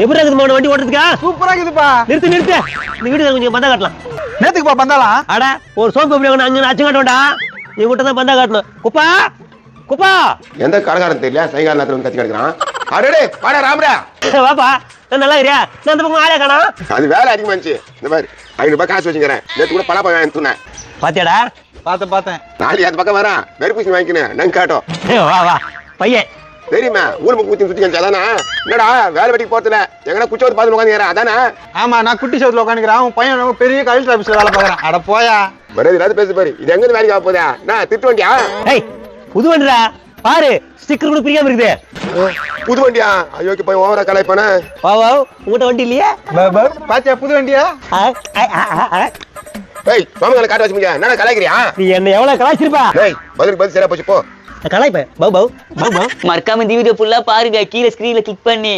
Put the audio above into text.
எப்படி இருக்குது மோன வண்டி ஓட்டுறதுக்கா? சூப்பரா இருக்குதுப்பா. நிறுத்து நிறுத்து. இந்த வீடு கொஞ்சம் பந்தா காட்டலாம். நேத்துக்குப்பா பந்தாலாம் அட ஒரு சோப்பு எப்படி அஞ்சு அச்சு காட்ட வேண்டாம் நீ கிட்ட தான் பந்தா காட்டணும். குப்பா குப்பா. எந்த கடைக்காரன் தெரியல? சைகால் நேரத்துல வந்து கத்தி கிடக்குறான் அடடே ராமரா ஏய், வாப்பா நான் நல்லா இருக்கியா நான் அந்த பக்கம் ஆளே காணோம். அது வேலை அதிகமா இருந்துச்சு. இந்த மாதிரி ஐநூறு ரூபாய் காசு வச்சுக்கிறேன். நேற்று கூட பலாப்பழம் வாங்கி தூணேன் பாத்தியாடா? பார்த்தேன் பார்த்தேன். நாளைக்கு அந்த பக்கம் வரேன். நெருப்பூசி வாங்கிக்கினேன் நாங்க காட்டும். ஏய், வா வா. பையன். தெரியுமா? ஊர் முக்கு ஊத்தி சுத்தி அதானே என்னடா வேலை வெட்டிக்கு போறதுல? எங்கடா குச்சோத்து பார்த்து உட்காந்து அதானே? ஆமா நான் குட்டி சோத்துல உட்காந்துக்கிறேன் அவன் பையன் நம்ம பெரிய கலெக்டர் ஆபீஸ்ல வேலை பார்க்கறான். அட போயா. மரியாதை இல்லாத பேசு பாரு. இது எங்க வேலைக்கு ஆக போதா நான் திட்டு வண்டியா? ஏய் புது வண்டிடா. பாரு ஸ்டிக்கர் கூட பிரியாம இருக்குது. புது வண்டியா? ஐயோக்கு போய் ஓவரா கலாய்ப்பானே வா வா உங்ககிட்ட வண்டி இல்லையா? பாத்தியா புது வண்டியா. ஏய் சோமங்களை காட்ட வச்சு முடியா என்ன கலாய்க்கிறியா? நீ என்ன எவ்வளவு கலாச்சிருப்பா ஏய் பதிலுக்கு பதில் சரியா போச்சு போ. கலாய்ப்பேன். பவு பவு பவு மறக்காம இந்த வீடியோ ஃபுல்லா பாருங்க. கீழே ஸ்கிரீன்ல கிளிக் பண்ணி.